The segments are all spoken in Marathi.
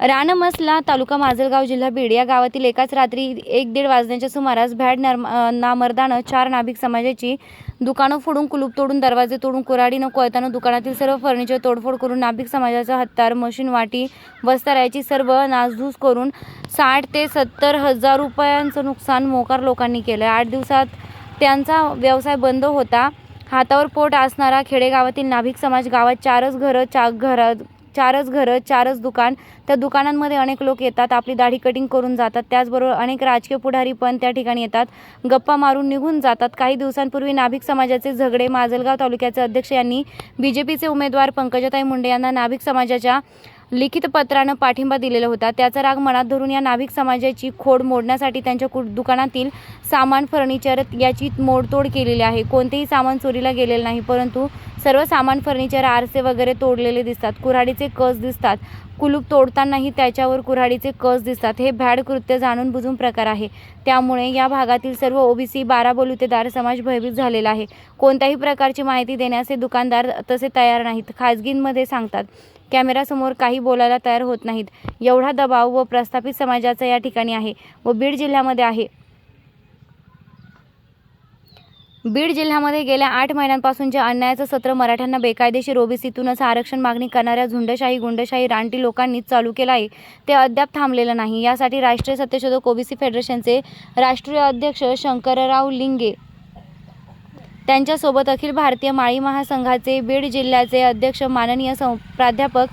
रानमसला तालुका माजलगाव जिल्हा बीड या गावातील एकाच रात्री एक दीड वाजण्याच्या सुमारास भॅड नर्म नामर्दानं चार नाभिक समाजाची दुकानं फोडून कुलूप तोडून दरवाजे तोडून कुऱ्हाडीनं कोयतानं दुकानातील सर्व फर्निचर तोडफोड करून नाभिक समाजाचा हत्तार मशीन वाटी वस्तारायची सर्व नासधूस करून साठ ते सत्तर हजार रुपयांचं नुकसान मोकार लोकांनी केलं. आठ दिवसात त्यांचा व्यवसाय बंद होता. हातावर पोट असणारा खेडेगावातील नाभिक समाज गावात चारच घरं चा घरं चारच घरं चारच दुकान. त्या दुकानांमध्ये अनेक लोक येतात आपली दाढी कटिंग करून जातात. त्याचबरोबर अनेक राजकीय पुढारी पण त्या ठिकाणी येतात. गप्पा मारून निघून जातात. काही दिवसांपूर्वी नाभिक समाजाचे झगडे माजलगाव तालुक्याचे अध्यक्ष यांनी बी जे पीचे उमेदवार पंकजाताई मुंडे यांना नाभिक समाजाच्या लिखित पत्रानं पाठिंबा दिलेला होता. त्याचा राग मनात धरून या नाभिक समाजाची खोड मोडण्यासाठी त्यांच्या कु दुकानातील सामान फर्निचर याची मोडतोड केलेली आहे. कोणतेही सामान चोरीला गेलेलं नाही परंतु सर्व सामान फर्निचर आरसे वगैरे तोडलेले दिसतात. कुऱ्हाडीचे कस दिसतात. कुलूप तोडतानाही त्याच्यावर कुऱ्हाडीचे कस दिसतात. हे भॅड कृत्य जाणून बुजून प्रकार आहे. त्यामुळे या भागातील सर्व ओबीसी बारा बलुतेदार समाज भयभीत झालेला आहे. कोणत्याही प्रकारची माहिती देण्यास हे दुकानदार तसे तयार नाहीत खाजगींमध्ये सांगतात. कॅमेरासमोर काही बोलायला तयार होत नाहीत. एवढा दबाव व प्रस्थापित समाजाचा या ठिकाणी आहे व बीड जिल्ह्यामध्ये आहे. बीड जिल्ह्यामध्ये गेल्या आठ महिन्यांपासून जे अन्यायाचं सत्र मराठ्यांना बेकायदेशीर ओबीसीतूनच आरक्षण मागणी करणाऱ्या झुंडशाही गुंडशाही रानटी लोकांनीच चालू केलं आहे ते अद्याप थांबलेलं नाही. यासाठी राष्ट्रीय सत्यशोधक ओबीसी फेडरेशनचे राष्ट्रीय अध्यक्ष शंकरराव लिंगे त्यांच्यासोबत अखिल भारतीय माळी महासंघाचे बीड जिल्ह्याचे अध्यक्ष माननीय सं प्राध्यापक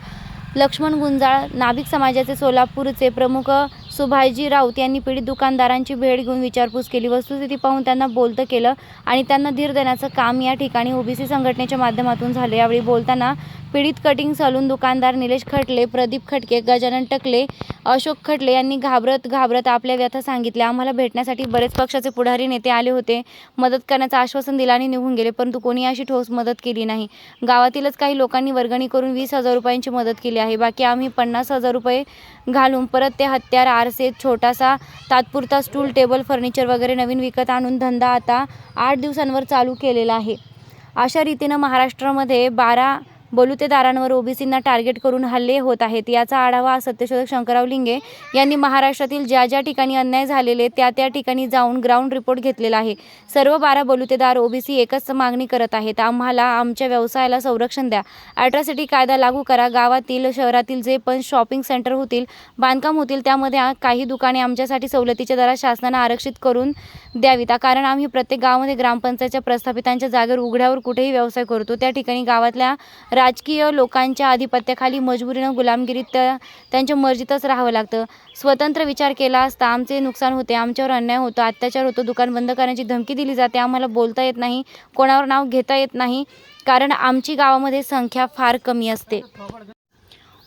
लक्ष्मण गुंजाळ नाभिक समाजाचे सोलापूरचे प्रमुख सुभाषजी राऊत यांनी पीडित दुकानदारांची भेट घेऊन विचारपूस केली. वस्तुस्थिती पाहून त्यांना बोलतं केलं आणि त्यांना धीर देण्याचं काम या ठिकाणी ओबीसी संघटनेच्या माध्यमातून झालं. यावेळी बोलताना पीडित कटिंग सलून दुकानदार निलेश खटले प्रदीप खटके गजानन टकले अशोक खटले यांनी घाबरत घाबरत आपल्या व्यथा सांगितल्या. आम्हाला भेटण्यासाठी बरेच पक्षाचे पुढारी नेते आले होते. मदत करण्याचं आश्वासन दिलं आणि निघून गेले परंतु कोणी अशी ठोस मदत केली नाही. गावातीलच काही लोकांनी वर्गणी करून वीस हजार रुपयांची मदत केली आहे. बाकी आम्ही पन्नास हजार रुपये घालून परत ते हत्यार आरसे छोटासा तात्पुरता स्टूल टेबल फर्निचर वगैरे नवीन विकत आणून धंदा आता आठ दिवसांवर चालू केलेला आहे. अशा रीतीनं महाराष्ट्रामध्ये बारा बलुतेदारांवर ओबीसींना टार्गेट करून हल्ले होत आहेत. याचा आढावा सत्यशोधक शंकरराव लिंगे यांनी महाराष्ट्रातील ज्या ज्या ठिकाणी अन्याय झालेले त्या त्या ठिकाणी जाऊन ग्राउंड रिपोर्ट घेतलेला आहे. सर्व बारा बलुतेदार ओबीसी एकच मागणी करत आहेत. आम्हाला आमच्या व्यवसायाला संरक्षण द्या. अॅट्रॉसिटी कायदा लागू करा. गावातील शहरातील जे पण शॉपिंग सेंटर होतील बांधकाम होतील त्यामध्ये काही दुकाने आमच्यासाठी सवलतीच्या दरात शासनानं आरक्षित करून द्यावीत. कारण आम्ही प्रत्येक गावामध्ये ग्रामपंचायतच्या प्रस्थापितांच्या जागेवर उघड्यावर कुठेही व्यवसाय करतो. त्या ठिकाणी गावातल्या राजकीय लोकांच्या आधिपत्याखाली मजबुरीनं गुलामगिरीत त्या- त्यांच्या मर्जीतच राहावं लागतं. स्वतंत्र विचार केला असता आमचे नुकसान होते आमच्यावर अन्याय होतो अत्याचार होतो दुकान बंद करण्याची धमकी दिली जाते आम्हाला बोलता येत नाही कोणावर नाव घेता येत नाही कारण आमची गावामध्ये संख्या फार कमी असते.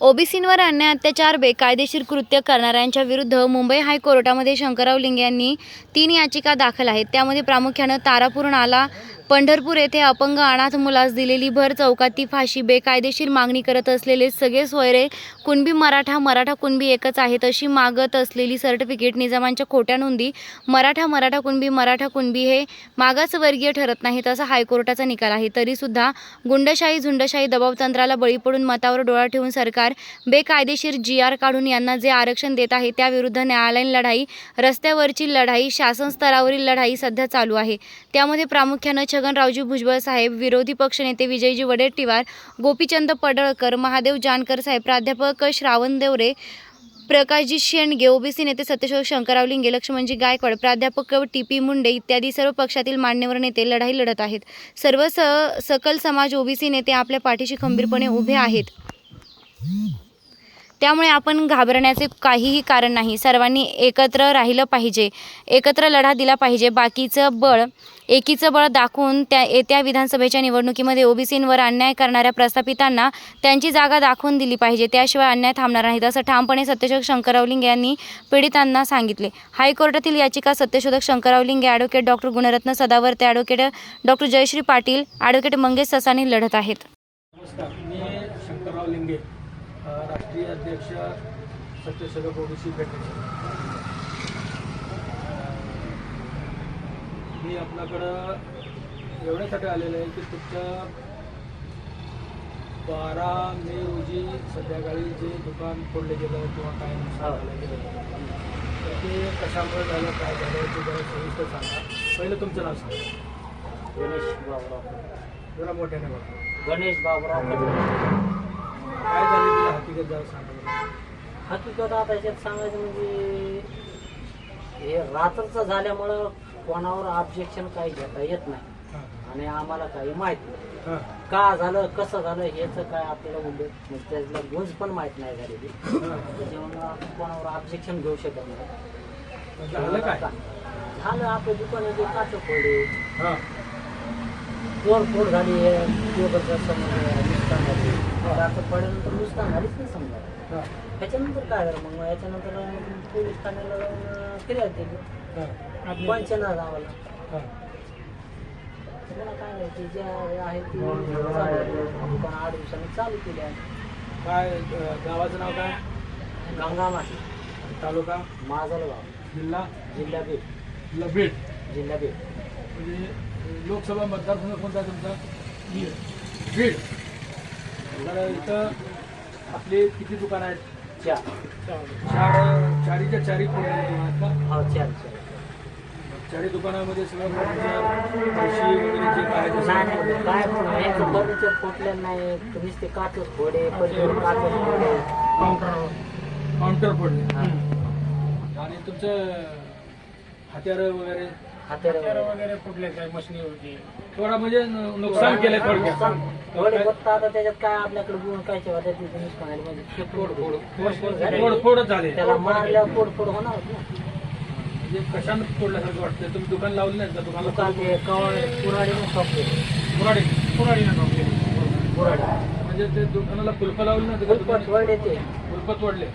ओबीसींवर अन्याय अत्याचार बेकायदेशीर कृत्य करणाऱ्यांच्या विरुद्ध मुंबई हायकोर्टामध्ये शंकरराव लिंगे यांनी तीन याचिका दाखल आहेत. त्यामध्ये प्रामुख्यानं तारापूर नाला पंढरपूर येथे अपंग अनाथ मुलास दिलेली भर चौकाती फाशी बेकायदेशीर मागणी करत असलेले सगळे सोयरे कुणबी मराठा मराठा कुणबी एकच आहेत अशी मागत असलेली सर्टिफिकेट निजामांच्या खोट्या नोंदी मराठा मराठा कुणबी मराठा कुणबी हे मागासवर्गीय ठरत नाहीत असा हायकोर्टाचा निकाल आहे. तरीसुद्धा गुंडशाही झुंडशाही दबावतंत्राला बळी पडून मतावर डोळा ठेवून सरकार बेकायदेशीर जी आर काढून यांना जे आरक्षण देत आहे त्याविरुद्ध न्यायालयीन लढाई रस्त्यावरची लढाई शासन स्तरावरील लढाई सध्या चालू आहे. त्यामध्ये प्रामुख्यानं छगनरावजी भुजबळ साहेब विरोधी पक्षनेते विजयजी वडेट्टीवार गोपीचंद पडळकर महादेव जानकर साहेब प्राध्यापक श्रावण देवरे प्रकाशजी शेंडगे ओबीसी नेते सत्यशोक शंकरराव लिंगे लक्ष्मणजी गायकवाड प्राध्यापक टी पी मुंडे इत्यादी सर्व पक्षातील मान्यवर नेते लढाई लढत आहेत. सर्व स सकल समाज ओबीसी नेते आपल्या पाठीशी खंबीरपणे उभे आहेत. त्यामुळे आपण घाबरण्याचे काहीही कारण नाही. सर्वांनी एकत्र राहिलं पाहिजे. एकत्र लढा दिला पाहिजे. बाकीचं बळ एकीचं बळ दाखवून त्या येत्या विधानसभेच्या निवडणुकीमध्ये ओबीसींवर अन्याय करणाऱ्या प्रस्थापितांना त्यांची जागा दाखवून दिली पाहिजे. त्याशिवाय अन्याय थांबणार नाहीत असं ठामपणे सत्यशोधक शंकरावलिंग यांनी पीडितांना सांगितले. हायकोर्टातील याचिका सत्यशोधक शंकरावलिंग advocate doctor Gunratna Sadavarte advocate doctor Jayshree Patil advocate Mangesh Sasani लढत आहेत. नमस्कार. मी शंकरराव लिंगे राष्ट्रीय अध्यक्ष सत्यशोधक ओबीसी फेडरेशन मी आपल्याकडं एवढ्यासाठी आलेलं आहे की तुमचं बारा मे रोजी संध्याकाळी जे दुकान फोडले गेलं किंवा काय नुकसान झालं गेलं तर ते कशामुळे झालं काय झालं ते जरा सविस्तर सांगा. पहिलं तुमचं नाव सांगा. गणेश बाबुराव. जरा मोठ्याने बघा गणेश बाबुराव. काय झालं तिला हकीकत जरा सांगा बरं. हकीकत आता याच्यात सांगायचं म्हणजे हे रात्रचं झाल्यामुळं कोणावर ऑब्जेक्शन काही घेता येत नाही. आणि आम्हाला काही माहीत नाही. हां. का झालं कसं झालं याचं काय आपल्याला उल्लेख म्हणजे त्यातला गुंज पण माहीत नाही झालेली. त्याच्यामुळे आपण कोणावर ऑब्जेक्शन घेऊ शकत नाही. झालं काय? झालं आपल्या दुकानाचे काच फोडे हां. तोडफोड झाली टेबलचा समोर नुकसान झाली. रात्र पडल्यानंतर नुकसान झालीच नाही समजा. त्याच्यानंतर काय झालं मग? याच्यानंतर पोलीस ठाण्याला जाऊन फिर्याद दिली. पंचनामा लावला हां. तुम्हाला काय नाही ते जे आहे ते आठ दिवसांनी चालू केली आहे. काय गावाचं नाव काय? गंगामाटी तालुका? माजलगाव. जिल्हा? जिल्हा बीड. लबीड जिल्हा बीड. म्हणजे लोकसभा मतदारसंघ कोणता तुमचा? बीड. तर इथं आपली किती दुकानं आहेत? चार. चार चारीच्या चारी हो चार चार. दुकानामध्ये सगळं फर्निचर पैसे वगैरे जे काय आहे ते नाही सगळं नाही काय याचं फर्निचर फुटलं नाही? नुसते काचच फोडे पलीकडे फोडे. काउंटर हा. आणि तुमचं हत्यारं वगैरे? हातेर वगैरे. फुटले काय मशनी होती थोडा म्हणजे नुकसान केलंय थोडक्यात. आता त्याच्यात काय आपल्याकडे गुण काय ठेवा त्याची नुकसान झाली म्हणजे. ते तोडफोड तोडफोड झाली. फोडफोडच झाले. त्याला मारल्यावर तोडफोड होणार ना. म्हणजे कशानं फोडल्यासारखं वाटतं तुम्ही दुकान लावलं नाही का? दुकान दुकान ते कवळ कुऱ्हाडी म्हणजे ते दुकानाला कुलप लावली ना ते. कुलप तोडले.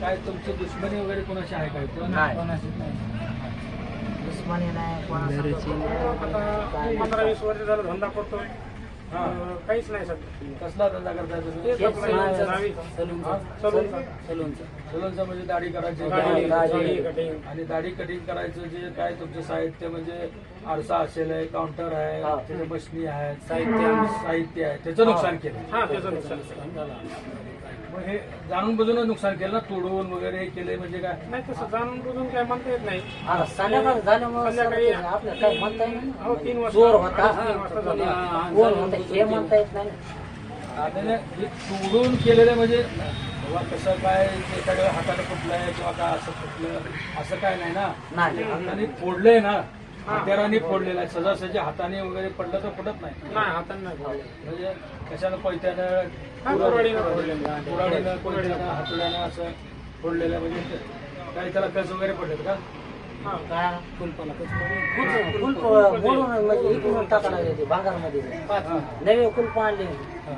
काय तुमची दुश्मनी वगैरे कोणाशी आहे काय. दुश्मनी नाही. पंधरा वीस वर्ष झालं धंदा करतो हा. काहीच नाही सध्या कसला धंदा करताय. सलूनचं. सलूनचं. म्हणजे दाढी करायची. आणि दाढी कटिंग करायचं जे काय तुमचं साहित्य म्हणजे आरसा असेल आहे काउंटर आहे हा. त्याच्या मशनी आहेत साहित्य. साहित्य आहे त्याचं नुकसान केलं हा त्याचं नुकसान मग हे जाणून बुजून नुकसान केलं ना? तोडून वगैरे हे केले म्हणजे काय? नाही तसं जाणून बुजून काय म्हणता येत नाही. आता संध्याकाळ झाल्यामुळे संध्याकाळी- सर ते आपल्याला काय म्हणता येईल हो तीन वाजता. जोर होता. तीन वाजता झाला. कोण होता. हे म्हणता येत नाही. ना. आणि हे तोडून केलेलं म्हणजे बाबा कसं काय ते सगळं हाताने फुटलंय किंवा काय असं फुटलं? असं काय नाही ना? नाही फोडलंय ना? हत्याराने फोडलेलं आहे. सहजासहजी हाताने वगैरे पडलं तर फुटत नाही. नाही हाताने नाही फोडले. म्हणजे हा, फोडलेलं. कुऱ्हाडीनं पैत्यानं हातोड्यानं असं फोडलेलं म्हणजे काही त्याला कस वगैरे पडलेत का? हा. कुलप मोडून म्हणजे इकडून टाकायला लागले ते भागारमध्ये. हा. नवे कुलप आणले. हा.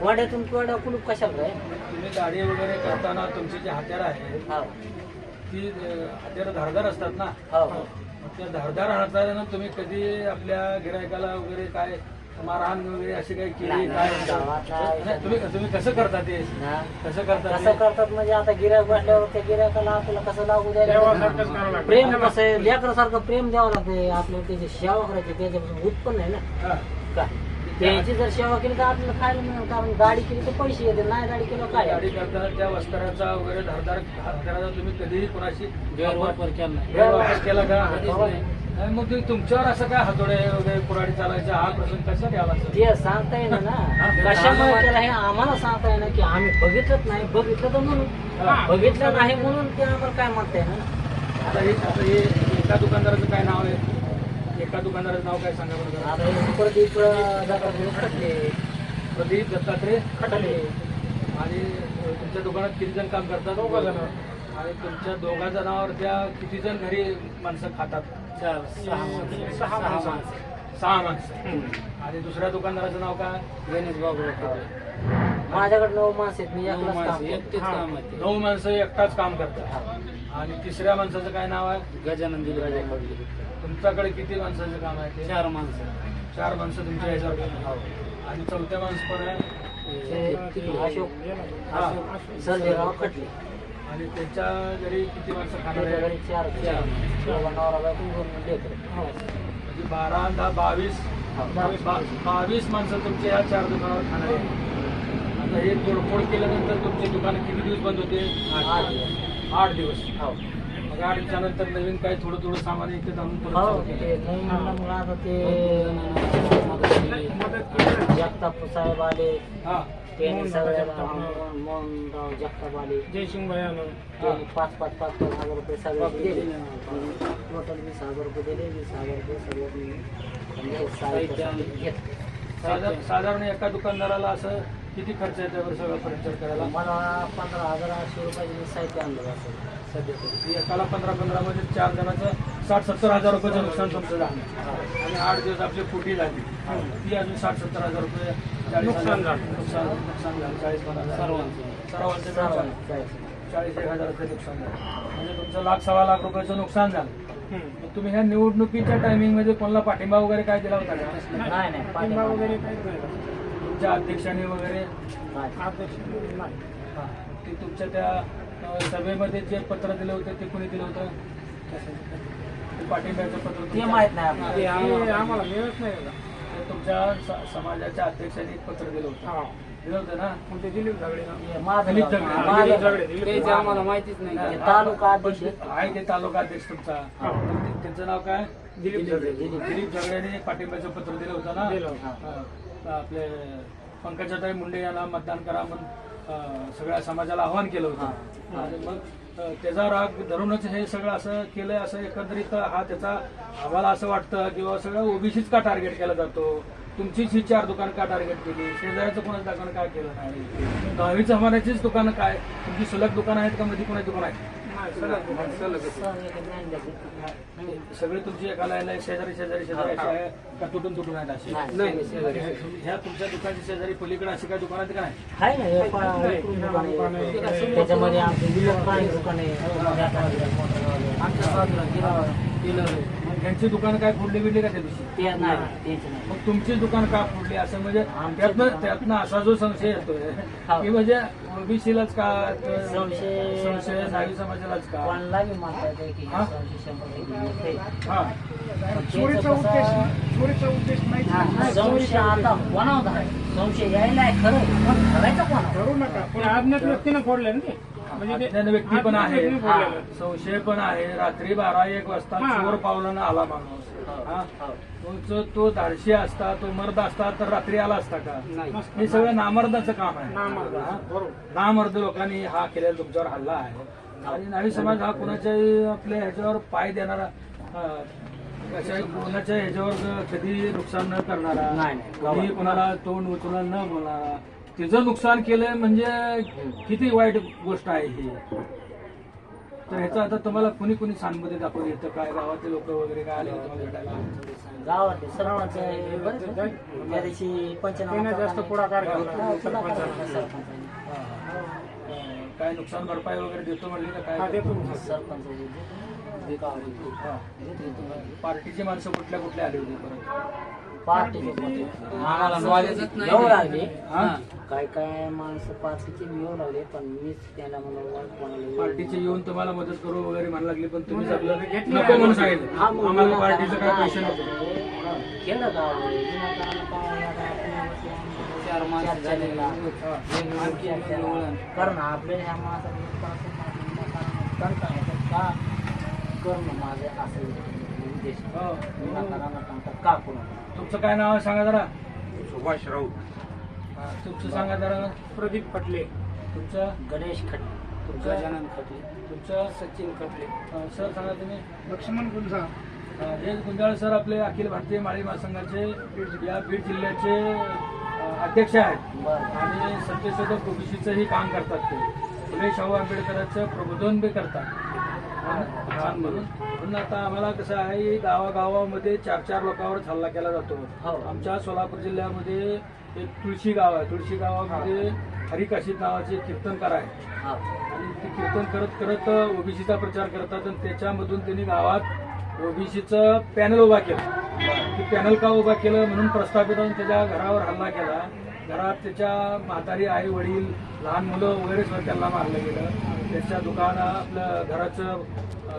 वाड्यातून वाड्या कुलूप कशाला आहे तुम्ही दाढी वगैरे करताना तुमची जी हत्यारं आहेत हा. ती हत्यारं धारदार असतात ना? हो. त्या धारदार हातानं तुम्ही कधी आपल्या गिरायकाला वगैरे काय मारहाण वगैरे अशी काही केली नाही, काय नाही, तुम्ही तुम्ही कसं करता ते? हा. कसं करता कसं ते? करतात म्हणजे आता गिरायक बसल्यावर त्या गिरायकाला आपल्याला कसं लागू द्यायला लागतं. प्रेम कसं आहे? लेकरासारखं प्रेम द्यावं लागते. आपल्याला त्याची सेवा करायची त्याच्यापासून उत्पन्न आहे ना? हा. का? त्याची जर सेवा केली तर आपल्याला खायला मिळेल कारण गाडी केली तर पैसे येते नाही गाडी केलं काय? दाढी करताना त्या वस्त्राचा वगैरे धारदार हत्याराचा तुम्ही कधीही कोणाशी गैरवापर केला. गैरवापर केला का? कधीच नाही. मग तुम्ही तुमच्यावर असं काय हातोडे वगैरे कुराडी चालायचा? हा प्रसंग कसा घ्यावा सर ते सांगता येईना ना. कशामुळे केलं हे आम्हाला सांगता येईना की आम्ही बघितलंच नाही बघितलं तर म्हणून. बघितलं नाही म्हणून ते आम्हाला काय म्हणता येईना? ना आता हे आता हे एका दुकानदाराचं काय नाव आहे? एका दुकानदाराचं नाव काय सांगा बरं जरा. जातात कटले प्रदीप दत्तात्रय खटले. आणि अ, तुमच्या दुकानात किती जण काम करतात? दोघं जण. आणि तुमच्या दोघा जणांवर त्या किती जण घरी माणसं खातात? चार सहा माणसं. सहा माणसं. सहा माणसं. आणि दुसऱ्या दुकानदाराचं नाव काय? गणेश बाबू माझ्याकडे नऊ माणसं आहेत. मी एकलाच काम करतो. हा. नऊ माणसं एकटाच काम करतात. आणि तिसऱ्या माणसाचं काय नाव आहे? गजानन खडले तुमच्याकडे किती माणसाचं काम आहे ते? चार माणसं. चार माणसं तुमच्या ह्याच्यावर करतात. आणि चौथ्या माणसं पण आहे अशोक. हा. सर्जेराव आणि त्यांच्या घरी किती माणसं खाणार त्याच्या आहे? घरी चार. चार. दोघं नवरा बायको, दोन लेकरं. म्हणजे बारा दहा बावीस. बावीस बा- बावीस माणसं तुमच्या या चार दुकानावर खाणार आहे आता हे तोडफोड केल्यानंतर तुमचे दुकान किती दिवस बंद होते? आठ. दिवस. आठ दिवस. हो. मग आठ दिवसानंतर नवीन काही थोडं थोडं सामान इथे जाऊन परत हो, चालू केलं. ते नवीन मग आता ते मदत केली. जगताप साहेब आले. हा. त्यांनी मोहनराव सगळ्याला जगताप. मोहन- मोहनराव जगताप आले. जयसिंग भयानं त्यांनी पाच पाच पाच पाच हजार रुपये सगळे दिले. टोटल वीस हजार रुपये दिले. वीस हजार रुपये सगळ्यांनी म्हणजे साहित्यासाठी घेतले. साधारण साधारण एका दुकानदाराला असं किती खर्च त्यावर सगळं फर्निचर करायला? मला पंधरा हजार आठशे रुपयाचे साहित्य आणलं असेल सध्या तरी एकाला पंधरा पंधरा मध्ये चार जणांचं साठ सत्तर हजार रुपयाचं नुकसान तुमचं झालं. आणि आठ दिवस आपली फुटी झाली. ती अजून साठ सत्तर हजार रुपये चाळीस नुकसान हजार- झालं. नुकसान नुकसान झालं. चाळीस हजार. सर्वांचं. सर्वांचं. चाळीस एक हजाराचं नुकसान झालं. म्हणजे तुमचं लाख सव्वा लाख रुपयाचं नुकसान झालं. तुम्ही ह्या निवडणुकीच्या टायमिंगमध्ये कोणाला पाठिंबा वगैरे काय दिला होता नाही नाही. पाठिंबा वगैरे तुमच्या अध्यक्षांनी वगैरे? नाही. अध्यक्ष. ते तुमच्या त्या सभेमध्ये जे पत्र दिलं होतं ते कोणी दिलं होतं? पाठिंब्याचं पत्र ते तुमच्या- माहीत नाही हा, आपल्याला. ते ते आम्हाला मिळत नाही तुमच्या समाजाच्या अध्यक्षांनी पत्र दिलं होतं. हा. होतं ना? मग ते दिलीप झगडे हे. आम्हाला माहितीच नाही. हा, तालुका अध्यक्ष आहे ते तालुका अध्यक्ष तुमचा. हा. त्यांचं नाव काय? दिलीप झगडे दिलीप. दिलीप झगड्याने पाठिंब्याचं पत्र दिलं होतं ना? दिलं होतं. हा. आपले पंकजाताई मुंडे यांना मतदान करा म्हणून. सगळ्या समाजाला आवाहन केलं होतं. आणि मग त्याचा राग धरूनच हे सगळं असं केलंय असं एकंदरीत हा त्याचा आम्हाला असं वाटतं किंवा सगळं ओबीसीच का टार्गेट केला जातो? तुमचीच ही चार दुकान का टार्गेट केली? शेजाऱ्याचं कोणाचं दुकान काय केलं नाही? दहावीचं हमाऱ्याचीच दुकानं काय? तुमची सुलभ दुकानं आहेत का? मध्ये कोणाची दुकान आहेत? एक. सगळे तुमची एकाला यायला शेजारी शेजारी शेजारी अशी आहे का तुटून तुटून आहेत अशी नाही, शेजारी. ह्या तुमच्या दुकानच्या शेजारी पलीकडे अशी काय दुकान आहेत का नाही आहे ना हे पा- इकडून दुकान आहे. त्याच्यामध्ये आमचं इलेक्ट्रॉनिक दुकान आहे आमच्या बाजूला त्यांची दुकान काय फोडली बिडली का त्या दिवशी? ते नाही त्यांचं नाही. मग तुमची दुकान का फोडली? असं म्हणजे आमची त्यातनं दुकान- त्यातनं असा जो संशय येतोय हा. की म्हणजे ओबीसीलाच का तर संशय- संशय नागरी समाजालाच का? कोणाला बी म्हणता येतं की हे? संशय शंभर टक्के येते. हा. पण चोरीचा त्याचं उद्देश कसं- चोरीचा उद्देश नाही. हा, संशय आता कोणावर आहे. संशय यायला आहे खरं. पण करायचं कोणावर करू नका. पण अज्ञात व्यक्तीनं फोडले ना ते. अज्ञान व्यक्ती पण आहे. संशय पण आहे. रात्री बारा एक वाजता हा. चोर पावलानं आला माणूस. हा तुमचं तो धाडशी असता तो मर्द असता तर रात्री आला असता का? हे सगळं नामर्दाचं काम आहे. नामर्द, हा? लोकांनी हा केलेला तुमच्यावर हल्ला आहे. आणि नावी समाज हा कुणाच्याही आपल्या ह्याच्यावर पाय देणारा कोणाच्या ह्याच्यावर कधी नुकसान न करणारा नाही, कोणाला तोंड उचलून न बोलणारा तिचं नुकसान केलंय म्हणजे किती वाईट गोष्ट आहे ही तर ह्याचं आता तुम्हाला कुणी कुणी सहानुभूती दाखवली येतं काय गावातले लोक वगैरे काय आले होते भेटायला गावातले बरेच. त्या दिवशी पंचनामा त्याने जास्त करताना- पुढाकार घेतला, हा, पुढाकार सरपंचाने. घेतला सरपंचाने. अं, काय नुकसान भरपाई वगैरे देतो म्हणली का हा काय देतो जे. हा. पार्टीची माणसं कुठल्या कुठल्या आली होती परत पार्टीचे पण. आम्हाला येऊ लागले. हा? काय काय माणसं पार्टीचे येऊ लागले पण मीच त्याला म्हणून पार्टीचे येऊन तुम्हाला मदत करू वगैरे म्हणायला लागली पण तुम्हीच आपलं घेतली नको म्हणून हा, सांगितलं मग आम्हाला विनाकारण पार्टीचं काय पैसे नको केलं चार माणसं हा. कारण आपल्या ह्या. का? करणं माझं असं. हो. का करू तुमचं काय नाव आहे सांगा जरा. सुभाष राऊत. हा, तुमचं सांगा जरा. प्रदीप पटले तुमचं? गणेश खटले. तुमचं गजानन खटले. तुमचं? सचिन खटले. सर सांगा तुम्ही. लक्ष्मण गुंजा हा, हे गुंजाळ सर आपले अखिल भारतीय माळी महासंघाचे या बीड जिल्ह्याचे अ, अध्यक्ष आहेत. बरं. आणि सत्यशोधक ओबीसीचंही काम करतात ते. फुले शाहू आंबेडकरांचं प्रबोधन बी करतात. म्हणून म्हणून आता आम्हाला कसं आहे गावागावामध्ये चार चार लोकांवर हल्ला केला जातो. हो. आमच्या सोलापूर जिल्ह्यामध्ये एक तुळशी गाव आहे. तुळशी गावामध्ये हरिकाशी नावाचे कीर्तनकार आहे. हा. आणि ते कीर्तन करत करत ओबीसीचा प्रचार करतात आणि त्याच्यामधून त्यांनी गावात ओबीसीचं पॅनल उभा केलं. ते पॅनल का उभा केलं म्हणून प्रस्थापितांनी त्याच्या घरावर हल्ला केला. घरात त्याच्या म्हातारी आई वडील लहान मुलं वगैरे सुद्धा त्यांना मारलं गेलं. त्याच्या दुकान आपलं घराचं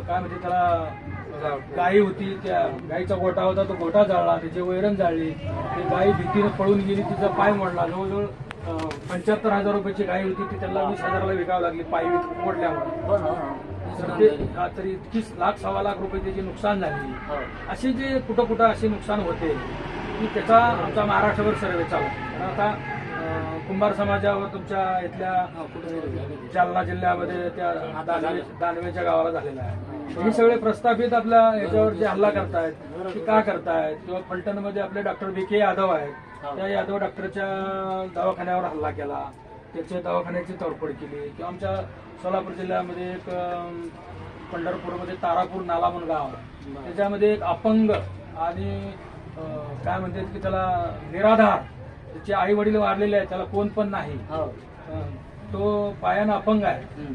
काय म्हणते त्याला गाई होती त्या गाईचा गोठा होता तो गोठा जाळला त्याची वैरण जाळली. ती गाई भीतीनं पळून गेली तिचा पाय मोडला. जवळजवळ पंच्याहत्तर हजार रुपयाची गाय होती ती त्याला वीस हजाराला विकावी लागली पाय मोडल्यामुळे. तर ते तीस लाख सव्वा लाख रुपये त्याची नुकसान झाली. असे जे कुठं कुठं असे नुकसान होते की त्याचा आमचा महाराष्ट्रभर सर्वे चालू कारण आता कुंभार समाजावर तुमच्या इथल्या जालना जिल्ह्यामध्ये त्या दानवे दानवेच्या गावाला झालेला आहे. हे सगळे प्रस्थापित आपल्या याच्यावर जे हल्ला करतायत ते का करतायत किंवा फलटणमध्ये आपले डॉक्टर बी के यादव आहेत त्या यादव डॉक्टरच्या दवाखान्यावर हल्ला केला त्याच्या दवाखान्याची तोडफोड केली किंवा आमच्या सोलापूर जिल्ह्यामध्ये एक पंढरपूरमध्ये तारापूर नाला म्हणून गाव आहे. त्याच्यामध्ये एक अपंग आणि काय म्हणतात की त्याला निराधार त्याचे आई वडील वारलेले आहेत त्याला कोण पण नाही. हो. तो पायानं अपंग आहे.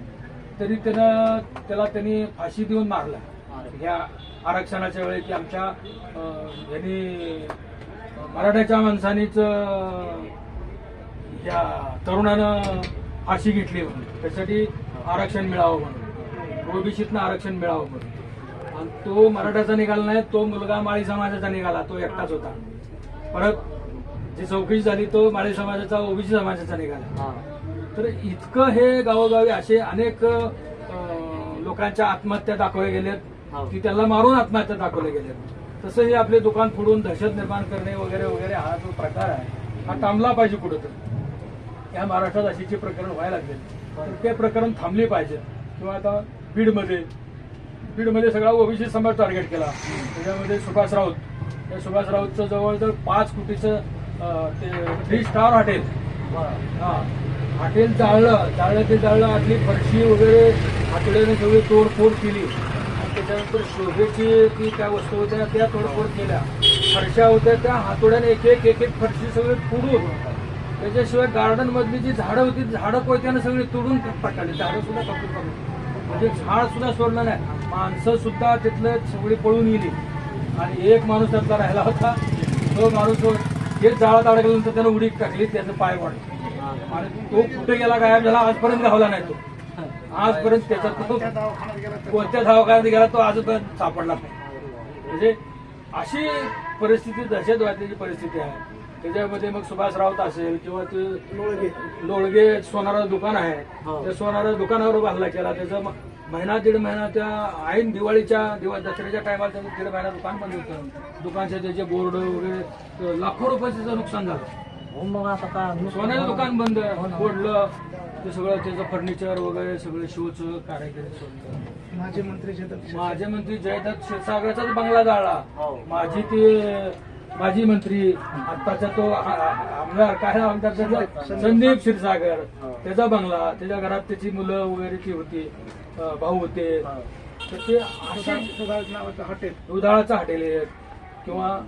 तरी त्यानं त्याला त्यांनी फाशी देऊन मारला. ह्या आरक्षणाच्या वेळी की आमच्या यांनी मराठ्याच्या माणसानीच या तरुणानं फाशी घेतली म्हणून. त्यासाठी आरक्षण मिळावं म्हणून. ओबीसीतनं आरक्षण मिळावं म्हणून. आणि तो मराठ्याचा निघाला नाही तो मुलगा माळी समाजाचा निघाला तो एकटाच होता. परत जी चौकशी झाली तो माळी समाजाचा ओबीसी समाजाचा निघाला. तर इतकं हे गावोगावी असे अनेक लोकांच्या आत्महत्या दाखवल्या गेल्यात. की त्याला मारून आत्महत्या दाखवल्या गेल्यात. तसं हे आपले दुकान फोडून दहशत निर्माण करणे वगैरे वगैरे हा जो प्रकार आहे हा थांबला पाहिजे कुठंतरी. या महाराष्ट्रात अशीचे प्रकरण व्हायला लागले तर ते प्रकरण थांबले पाहिजे किंवा आता बीडमध्ये बीडमध्ये सगळा ओबीसी समाज टार्गेट केला. त्याच्यामध्ये सुभाष राऊत. त्या सुभाष राऊतचं जवळजवळ पाच कोटीचं ते थ्री स्टार हॉटेल. हां. हा हॉटेल जाळलं. जाळलं ते जाळलं आतली फरशी वगैरे हातोड्याने सगळी तोडफोड केली. आणि त्याच्यानंतर शोभेची ती काय वस्तू होत्या त्या तोडफोड केल्या. फरशा होत्या त्या हातोड्याने एक एक एक एक फरशी सगळी फोडून त्याच्याशिवाय गार्डनमधली जी झाडं होती झाडं कोयत्यानं सगळी तोडून टाकली. झाडं सुद्धा कापून कापून म्हणजे झाड सुद्धा सोडलं नाही. माणसं सुद्धा तिथलं सगळी पळून गेली. आणि एक माणूस त्यातला राहिला होता. तो माणूस हेच जाळात अडकल्यानंतर त्यानं उडी टाकली त्याचं पाय वाढलं. आणि तो कुठे गेला गायब झाला आजपर्यंत गावला नाही तो. आजपर्यंत त्याचा तो गेला कोणत्या दवाखान्यात गेला तो आजपर्यंत सापडला नाही. म्हणजे अशी परिस्थिती दहशतवाद्याची परिस्थिती आहे. त्याच्यामध्ये मग सुभाष राऊत असेल किंवा ते लोळगे. लोळगे सोनारा दुकान आहे. हो. त्या सोनारा दुकानावर हल्ला केला. त्याचं महिना दीड महिना त्या ऐन दिवाळीच्या दिवा दसऱ्याच्या टायमाला त्याचं दीड महिना दुकान बंद होतं. दुकानचे त्याचे बोर्ड वगैरे लाखो रुपयाचं नुकसान झालं. हो मग आता काय सोन्याचं दुकान बंद. हो. फोडलं ते सगळं त्याचं फर्निचर वगैरे सगळे शोचं कार्यक्रम माजी मंत्री माझे मंत्री जयदत्त क्षीरसागराचाच बंगला जाळला. हो. माझी ते माजी मंत्री आत्ताचा तो आमदार काय आमदार? त्याचा? संदीप क्षीरसागर हो. त्याचा बंगला त्याच्या घरात त्याची मुलं वगैरे ती होती भाऊ होते. तर ते असे हॉटेल. उदाळाचं हॉटेल आहे. किंवा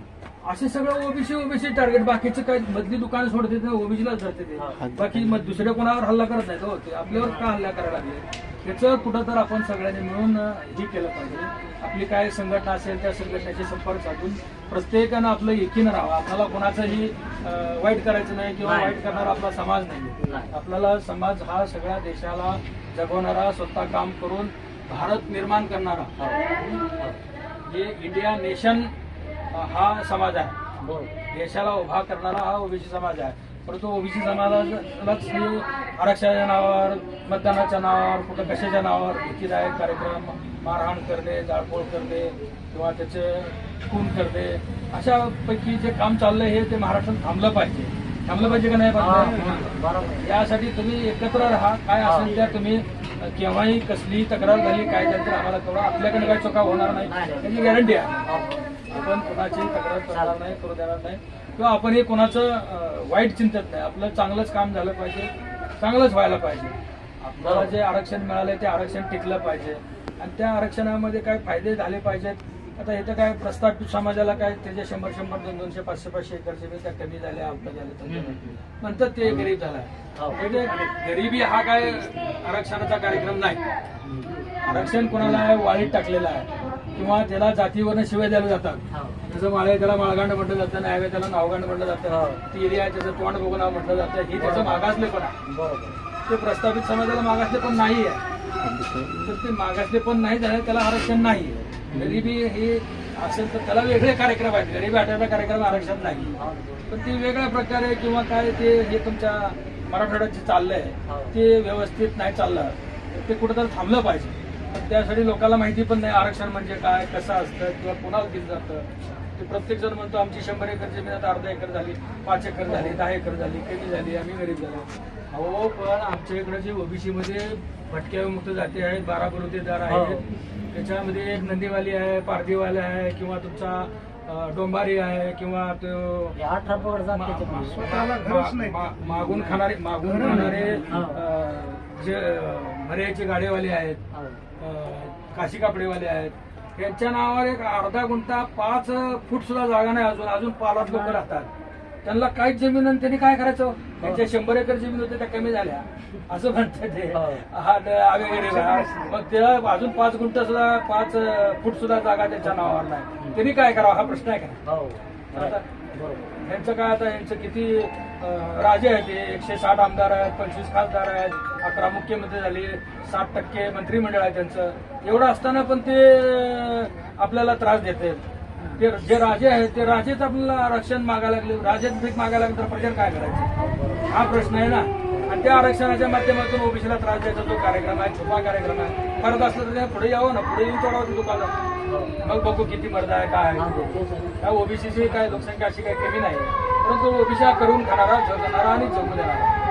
असे सगळं ओबीसी ओबीसी टार्गेट. बाकीचे काही मधली दुकानं सोडते ते ओबीसीलाच धरते ते. बाकी दुसऱ्या कोणावर हल्ला करत नाही हो? ते आपल्यावर का हल्ला करायला लागले? त्याचं कुठं तर आपण सगळ्यांनी मिळून हे केलं पाहिजे. आपली काय संघटना असेल त्या संघटनेशी संपर्क साधून प्रत्येकानं आपलं एकीनं राहावं. आपल्याला कोणाचंही वाईट करायचं नाही किंवा. वाईट करणारा आपला समाज नाही. आपल्याला समाज हा सगळ्या देशाला जगवणारा स्वतः काम करून भारत निर्माण करणारा. हे. इंडिया नेशन हा समाज आहे. बरोबर देशाला उभा करणारा हा ओबीसी समाज आहे. परंतु ओबीसी समाजालाच हे आरक्षणाच्या नावावर मतदानाच्या नावावर कुठं कशाच्या नावावर भीतीदायक कार्यक्रम मारहाण करणे जाळपोळ करणे किंवा त्याचे खून करणे अशा पैकी जे काम चाललंय हे ते महाराष्ट्रात थांबलं पाहिजे. थांबलं पाहिजे का नाही यासाठी तुम्ही एकत्र राहा. काय असेल त्या तुम्ही केव्हाही कसली तक्रार झाली काय झाली तर आम्हाला तेवढा आपल्याकडे काही चुका होणार नाही. त्याची गॅरंटी आहे. आपण कोणाची तक्रार करणार नाही करू देणार नाही. किंवा आपण हे कोणाचं वाईट चिंतत नाही. आपलं चांगलंच काम झालं पाहिजे चांगलंच व्हायला पाहिजे. आपल्याला जे आरक्षण मिळालंय ते आरक्षण टिकलं पाहिजे. आणि त्या आरक्षणामध्ये काय फायदे झाले पाहिजेत? आता इथं काय प्रस्थापित समाजाला काय त्याचे शंभर शंभर दोन दोनशे पाचशे पाचशे एकरचे बी त्या कमी झाल्या अवघड झाले तर नंतर ते गरीब झाला. हो. म्हणजे गरिबी हा काय आरक्षणाचा कार्यक्रम नाही. आरक्षण कोणाला वाळीत टाकलेला आहे. किंवा त्याला जातीवरनं शिवाय द्यायला जातात. हो. जसं माळे त्याला माळगांड म्हटलं जातं नायवे त्याला नावगांड म्हटलं जातं. ती एरिया त्याचं तोंड बघून म्हटलं जातं. ही त्याचं मागासले पण आहे. बरोबर. ते प्रस्तावित समाजाला मागासले पण नाही आहे तर ते मागासले पण नाही झाले त्याला आरक्षण नाही आहे गरिबी हे असेल तर त्याला वेगळे कार्यक्रम आहेत. गरिबी हटवण्या कार्यक्रम आरक्षण नाही. पण ते वेगळ्या प्रकारे किंवा काय ते हे तुमच्या मराठवाड्यात जे चाललंय ते व्यवस्थित नाही चाललं ते कुठेतरी थांबलं पाहिजे. त्यासाठी लोकांना माहिती पण नाही आरक्षण म्हणजे काय कसं असतं किंवा कोणाला दिलं जातं. ते प्रत्येक जण म्हणतो आमची शंभर एकर जमीन आता अर्धा एकर झाली पाच एकर झाली दहा एकर झाली कमी झाली आम्ही गरीब झालो. अहो पण आमच्या इकडे जे ओबीसी मध्ये भटक्या मुक्त जाती आहेत बारा बलुतेदार आहेत त्याच्यामध्ये एक नंदीवाली आहे पारधीवाले आहे किंवा तुमचा डोंबारी आहे किंवा तो हे मागून खाणारे मागून खाणारे जे मर्याचे गाडेवाले आहेत हो. काशी कापडेवाले आहेत यांच्या नावावर एक अर्धा गुंठा पाच फूट सुद्धा जागा नाही अजून. अजून पालात लोक राहतात. त्यांना काहीच जमीन आणि त्यांनी काय करायचं? त्यांच्या शंभर एकर जमीन होते त्या कमी झाल्या. असं म्हणतात ते. हो. हा. मग त्याला अजून पाच गुंठ सुद्धा पाच फूट सुद्धा जागा त्यांच्या नावावर नाही. त्यांनी काय करावं? हा प्रश्न आहे का? हो. यांचं काय आता? यांचं किती राजे आहेत ते? एकशे साठ आमदार आहेत पंचवीस खासदार आहेत. अकरा मुख्यमंत्री झाले सात टक्के मंत्रिमंडळ आहे त्यांचं. एवढं असताना पण ते आपल्याला त्रास देते. ते जे राजे आहेत ते राजेच आपल्याला आरक्षण मागायला लागले. राजेच भीक मागायला लागले तर प्रचार काय करायचं? हा प्रश्न आहे ना. आणि त्या आरक्षणाच्या माध्यमातून ओबीसीला त्रास द्यायचा जो कार्यक्रम आहे छुपा कार्यक्रम आहे. करत असलं तर पुढे यावं ना पुढे येऊन तोडावं दुकानात. मग बघू किती मर्दा आहे काय आहे. त्या ओबीसीची काय लोकसंख्या अशी काही कमी नाही. परंतु ओबीसी हा करून खाणारा जगणारा आणि जगू देणारा.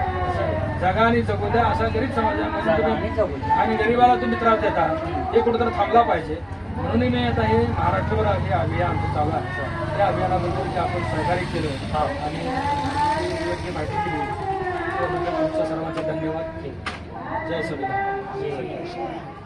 जगा आणि जगू द्या असा गरीब समाजामध्ये आणि गरीबाला तुम्ही त्रास देता हे कुठेतरी थांबला पाहिजे. म्हणून मी आता हे महाराष्ट्रभर हे अभियान आमचं चालू आहे त्या अभियानाबद्दल जे आपण सहकार्य केलं हा. आणि योग्य माहिती दिली त्याबद्दल तुमच्या सर्वांचे धन्यवाद. जय संविधान